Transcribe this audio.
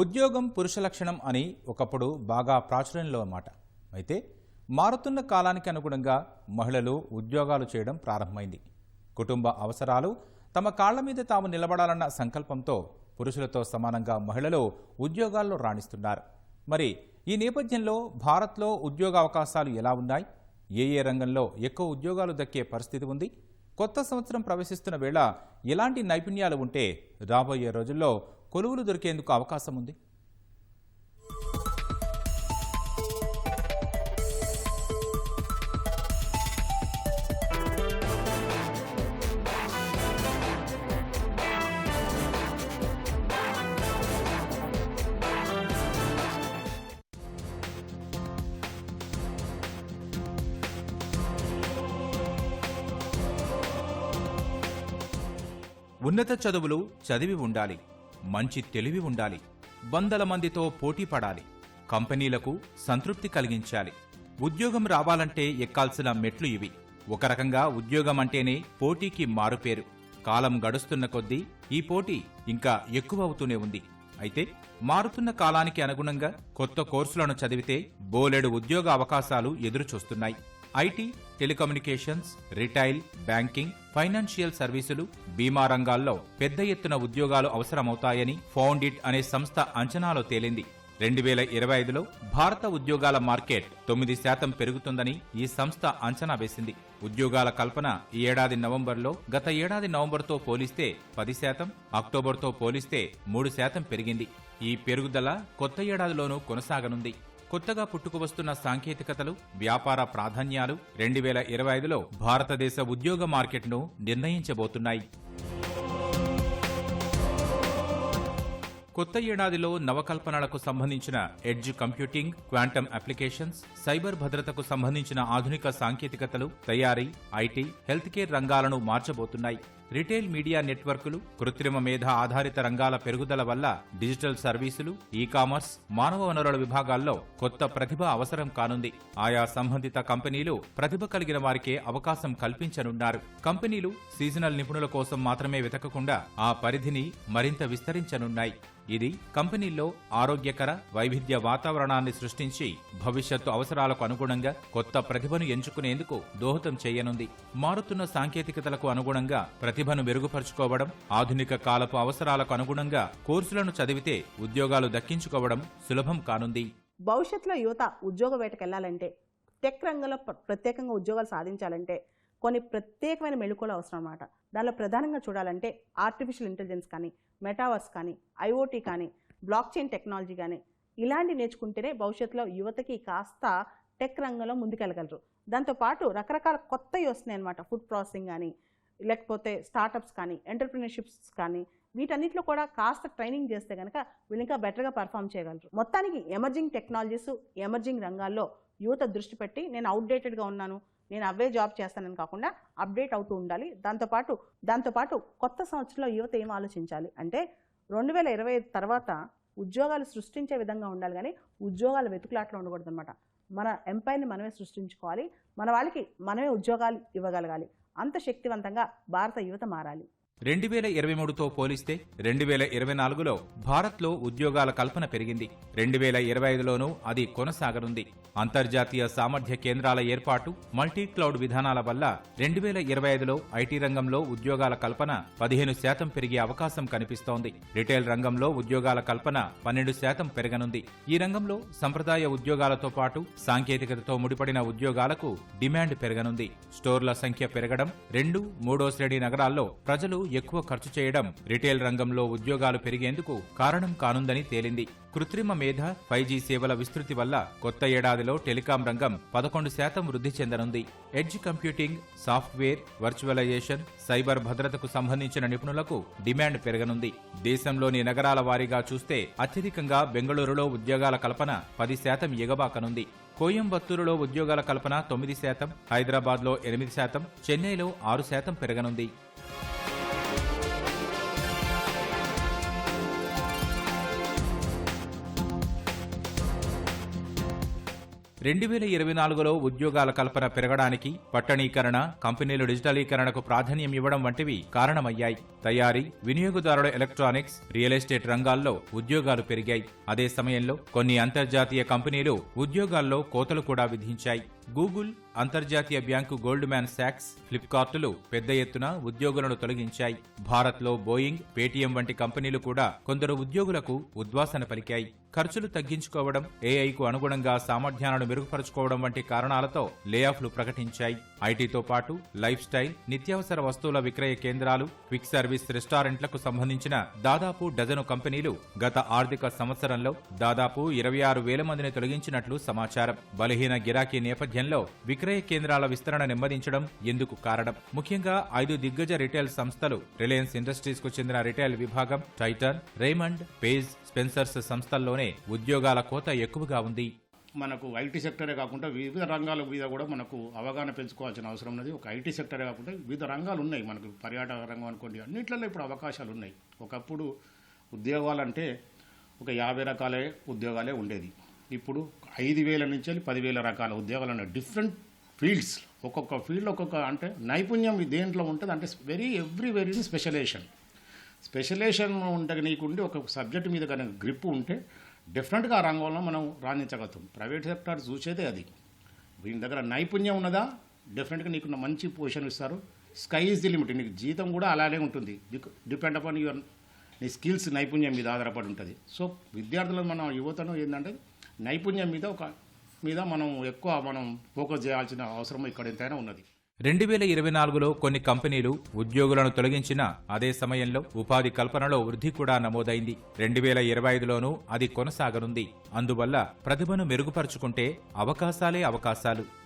ఉద్యోగం పురుష లక్షణం అని ఒకప్పుడు బాగా ప్రాచుర్యంలో అన్నమాట. అయితే మారుతున్న కాలానికి అనుగుణంగా మహిళలు ఉద్యోగాలు చేయడం ప్రారంభమైంది. కుటుంబ అవసరాలు తమ కాళ్ళ మీద తాము నిలబడాలన్న సంకల్పంతో పురుషులతో సమానంగా మహిళలు ఉద్యోగాల్లో రాణిస్తున్నారు. మరి ఈ నేపథ్యంలో భారత్లో ఉద్యోగ అవకాశాలు ఎలా ఉన్నాయి? ఏ ఏ రంగంలో ఎక్కువ ఉద్యోగాలు దక్కే పరిస్థితి ఉంది? కొత్త సంవత్సరం ప్రవేశిస్తున్న వేళ ఎలాంటి నైపుణ్యాలు ఉంటే రాబోయే రోజుల్లో కొలువులు దొరికేందుకు అవకాశం ఉంది. ఉన్నత చదువులు చదివి ఉండాలి. మంచి తెలివి ఉండాలి. వందల మందితో పోటీ పడాలి. కంపెనీలకు సంతృప్తి కలిగించాలి. ఉద్యోగం రావాలంటే ఎక్కాల్సిన మెట్లు ఇవి. ఒక రకంగా ఉద్యోగం అంటేనే పోటీకి మారుపేరు. కాలం గడుస్తున్న కొద్దీ ఈ పోటీ ఇంకా ఎక్కువ అవుతూనే ఉంది. అయితే మారుతున్న కాలానికి అనుగుణంగా కొత్త కోర్సులను చదివితే బోలెడు ఉద్యోగ అవకాశాలు ఎదురుచూస్తున్నాయి. IT telecommunications retail banking financial సర్వీసులు బీమా రంగాల్లో పెద్ద ఎత్తున ఉద్యోగాలు అవసరమవుతాయని ఫౌండిట్ అనే సంస్థ అంచనాలో తేలింది. రెండు వేల ఇరవై ఐదులో భారత ఉద్యోగాల మార్కెట్ తొమ్మిది శాతం పెరుగుతుందని ఈ సంస్థ అంచనా వేసింది. ఉద్యోగాల కల్పన ఈ ఏడాది నవంబర్లో గత ఏడాది నవంబర్తో పోలిస్తే పది శాతం అక్టోబర్తో పోలిస్తే మూడు శాతం పెరిగింది. ఈ పెరుగుదల కొత్త ఏడాదిలోనూ కొనసాగనుంది. కొత్తగా పుట్టుకువస్తున్న సాంకేతికతలు వ్యాపార ప్రాధాన్యాలు రెండు వేల ఇరవై ఐదులో భారతదేశ ఉద్యోగ మార్కెట్ను నిర్ణయించబోతున్నాయి. కొత్త ఏడాదిలో నవకల్పనలకు సంబంధించిన edge computing quantum applications cyber భద్రతకు సంబంధించిన ఆధునిక సాంకేతికతలు తయారీ ఐటీ హెల్త్ కేర్ రంగాలను మార్చబోతున్నాయి. రిటైల్ మీడియా నెట్వర్కులు కృత్రిమ మేధ ఆధారిత రంగాల పెరుగుదల వల్ల డిజిటల్ సర్వీసులు ఈ కామర్స్ మానవ వనరుల విభాగాల్లో కొత్త ప్రతిభ అవసరం కానుంది. ఆయా సంబంధిత కంపెనీలు ప్రతిభ కలిగిన వారికే అవకాశం కల్పించనున్నారు. కంపెనీలు సీజనల్ నిపుణుల కోసం మాత్రమే వెతకకుండా ఆ పరిధిని మరింత విస్తరించనున్నాయి. ఇది కంపెనీల్లో ఆరోగ్యకర వైవిధ్య వాతావరణాన్ని సృష్టించి భవిష్యత్తు అవసరాలకు అనుగుణంగా కొత్త ప్రతిభను ఎంచుకునేందుకు దోహదం చేయనుంది. మారుతున్న సాంకేతికతలకు అనుగుణంగా ప్రతిభను మెరుగుపరుచుకోవడం ఆధునిక కాలపు అవసరాలకు అనుగుణంగా కోర్సులను చదివితే ఉద్యోగాలు దక్కించుకోవడం సులభం కానుంది. భవిష్యత్తులో యువత ఉద్యోగ వేటకెళ్ళాలంటే టెక్ రంగంలో ప్ర- ప్రత్యేకంగా ఉద్యోగాలు సాధించాలంటే కొన్ని ప్రత్యేకమైన మెళుకువలు అవసరం అన్నమాట దానిలో ప్రధానంగా చూడాలంటే ఆర్టిఫిషియల్ ఇంటెలిజెన్స్ కానీ మెటావర్స్ కానీ ఐఓటీ కానీ బ్లాక్ చైన్ టెక్నాలజీ కానీ ఇలాంటి నేర్చుకుంటేనే భవిష్యత్తులో యువతకి కాస్త టెక్ రంగంలో ముందుకెళ్ళగలరు. దాంతోపాటు రకరకాల కొత్తవి వస్తున్నాయి అనమాట ఫుడ్ ప్రాసెసింగ్ కానీ లేకపోతే స్టార్టప్స్ కానీ ఎంటర్ప్రినర్షిప్స్ కానీ వీటన్నిటిలో కూడా కాస్త ట్రైనింగ్ చేస్తే కనుక వీళ్ళు ఇంకా బెటర్గా పర్ఫామ్ చేయగలరు. మొత్తానికి ఎమర్జింగ్ టెక్నాలజీస్ ఎమర్జింగ్ రంగాల్లో యువత దృష్టి పెట్టి నేను అవుట్డేటెడ్గా ఉన్నాను నేను అవే జాబ్ చేస్తానని కాకుండా అప్డేట్ అవుతూ ఉండాలి. దాంతోపాటు దాంతోపాటు కొత్త సంవత్సరంలో యువత ఏం ఆలోచించాలి అంటే రెండు వేల ఇరవై ఐదు తర్వాత ఉద్యోగాలు సృష్టించే విధంగా ఉండాలి కానీ ఉద్యోగాల వెతుకులాట్లో ఉండకూడదు అనమాట మన ఎంపైర్ని మనమే సృష్టించుకోవాలి. మన వాళ్ళకి మనమే ఉద్యోగాలు ఇవ్వగలగాలి. అంత శక్తివంతంగా భారత యువత మారాలి. రెండు వేల ఇరవై మూడుతో పోలిస్తే రెండు వేల ఇరవై నాలుగులో భారత్లో ఉద్యోగాల కల్పన పెరిగింది. రెండు వేల ఇరవై ఐదులోనూ అది కొనసాగనుంది. అంతర్జాతీయ సామర్థ్య కేంద్రాల ఏర్పాటు మల్టీ క్లౌడ్ విధానాల వల్ల రెండు వేల ఇరవై ఐదులో ఐటీ రంగంలో ఉద్యోగాల కల్పన పదిహేను శాతం పెరిగే అవకాశం కనిపిస్తోంది. రిటైల్ రంగంలో ఉద్యోగాల కల్పన పన్నెండు శాతం పెరగనుంది. ఈ రంగంలో సంప్రదాయ ఉద్యోగాలతో పాటు సాంకేతికతతో ముడిపడిన ఉద్యోగాలకు డిమాండ్ పెరగనుంది. స్టోర్ల సంఖ్య పెరగడం రెండు మూడో శ్రేణి నగరాల్లో ప్రజలు ఎక్కువ ఖర్చు చేయడం రిటైల్ రంగంలో ఉద్యోగాలు పెరిగేందుకు కారణం కానుందని తేలింది. కృత్రిమ మేధ ఫైవ్ జీ సేవల విస్తృతి వల్ల కొత్త ఏడాదిలో టెలికాం రంగం పదకొండు శాతం వృద్ధి చెందనుంది. Edge computing software virtualization cyber భద్రతకు సంబంధించిన నిపుణులకు డిమాండ్ పెరగనుంది. దేశంలోని నగరాల వారీగా చూస్తే అత్యధికంగా బెంగళూరులో ఉద్యోగాల కల్పన పది శాతం ఎగబాకనుంది. కోయంబత్తూరులో ఉద్యోగాల కల్పన తొమ్మిది శాతం హైదరాబాద్లో ఎనిమిది శాతం చెన్నైలో ఆరు శాతం పెరగనుంది. రెండు వేల ఇరవై నాలుగులో ఉద్యోగాల కల్పన పెరగడానికి పట్టణీకరణ కంపెనీలు డిజిటలీకరణకు ప్రాధాన్యం ఇవ్వడం వంటివి కారణమయ్యాయి. తయారీ వినియోగదారుల ఎలక్ట్రానిక్స్ రియల్ ఎస్టేట్ రంగాల్లో ఉద్యోగాలు పెరిగాయి. అదే సమయంలో కొన్ని అంతర్జాతీయ కంపెనీలు ఉద్యోగాల్లో కోతలు కూడా విధించాయి. గూగుల్ అంతర్జాతీయ బ్యాంకు గోల్డ్ మ్యాన్ శాక్స్ ఫ్లిప్కార్టులు పెద్ద ఎత్తున ఉద్యోగులను తొలగించాయి. భారత్లో బోయింగ్ పేటీఎం వంటి కంపెనీలు కూడా కొందరు ఉద్యోగులకు ఉద్వాసన పలికాయి. ఖర్చులు తగ్గించుకోవడం ఏఐకు అనుగుణంగా సామర్థ్యాలను మెరుగుపరుచుకోవడం వంటి కారణాలతో లేఆఫ్లు ప్రకటించాయి. ఐటీతో పాటు లైఫ్ స్టైల్ నిత్యావసర వస్తువుల విక్రయ కేంద్రాలు క్విక్ సర్వీస్ రెస్టారెంట్లకు సంబంధించిన దాదాపు డజను కంపెనీలు గత ఆర్థిక సంవత్సరంలో దాదాపు ఇరవై ఆరు వేల మందిని తొలగించినట్లు సమాచారం. బలహీన గిరాకీ నేపథ్యంలో విక్రయ కేంద్రాల విస్తరణ నెమ్మదించడం ఎందుకు కారణం? ముఖ్యంగా ఐదు దిగ్గజ రిటైల్ సంస్థలు రిలయన్స్ ఇండస్ట్రీస్కు చెందిన రిటైల్ విభాగం టైటన్ రేమండ్ పేజ్ స్పెన్సర్స్ సంస్థల్లోనే ఉద్యోగాల కోత ఎక్కువగా ఉంది. మనకు ఐటీ సెక్టరే కాకుండా వివిధ రంగాల మీద కూడా మనకు అవగాహన పెంచుకోవాల్సిన అవసరం ఉన్నది. ఒక ఐటీ సెక్టరే కాకుండా వివిధ రంగాలు ఉన్నాయి మనకు పర్యాటక రంగం అనుకోండి అన్నిట్లలో ఇప్పుడు అవకాశాలు ఉన్నాయి. ఒకప్పుడు ఉద్యోగాలంటే ఒక యాభై రకాలే ఉద్యోగాలే ఉండేది. ఇప్పుడు ఐదు వేల నుంచి వెళ్ళి పదివేల రకాల ఉద్యోగాలు ఉన్నాయి. Different fields. ఒక్కొక్క ఫీల్డ్ ఒక్కొక్క అంటే నైపుణ్యం దేంట్లో ఉంటుంది అంటే very every very specialization specialization ఉంటే నీకుండి ఒక సబ్జెక్ట్ మీద కనుక గ్రిప్ ఉంటే డెఫినెట్గా ఆ రంగంలో మనం రాణించగలుగుతాం. ప్రైవేట్ సెక్టర్ చూసేదే అది. వీని దగ్గర నైపుణ్యం ఉన్నదా? డెఫినెట్గా నీకు మంచి పొజిషన్ ఇస్తారు. Sky is the limit. నీకు జీతం కూడా అలానే ఉంటుంది. డిపెండ్ అపాన్ యువర్ నీ స్కిల్స్ నైపుణ్యం మీద ఆధారపడి ఉంటుంది. సో విద్యార్థులు మన యువతను ఏంటంటే నైపుణ్యం మీద ఒక మీద మనం ఎక్కువ మనం ఫోకస్ చేయాల్సిన అవసరం ఇక్కడ ఎంతైనా ఉన్నది. రెండు వేల ఇరవై నాలుగులో కొన్ని కంపెనీలు ఉద్యోగులను తొలగించినా అదే సమయంలో ఉపాధి కల్పనలో వృద్ధి కూడా నమోదైంది. రెండు వేల ఇరవై ఐదులోనూ అది కొనసాగనుంది. అందువల్ల ప్రతిభను మెరుగుపరుచుకుంటే అవకాశాలే అవకాశాలు.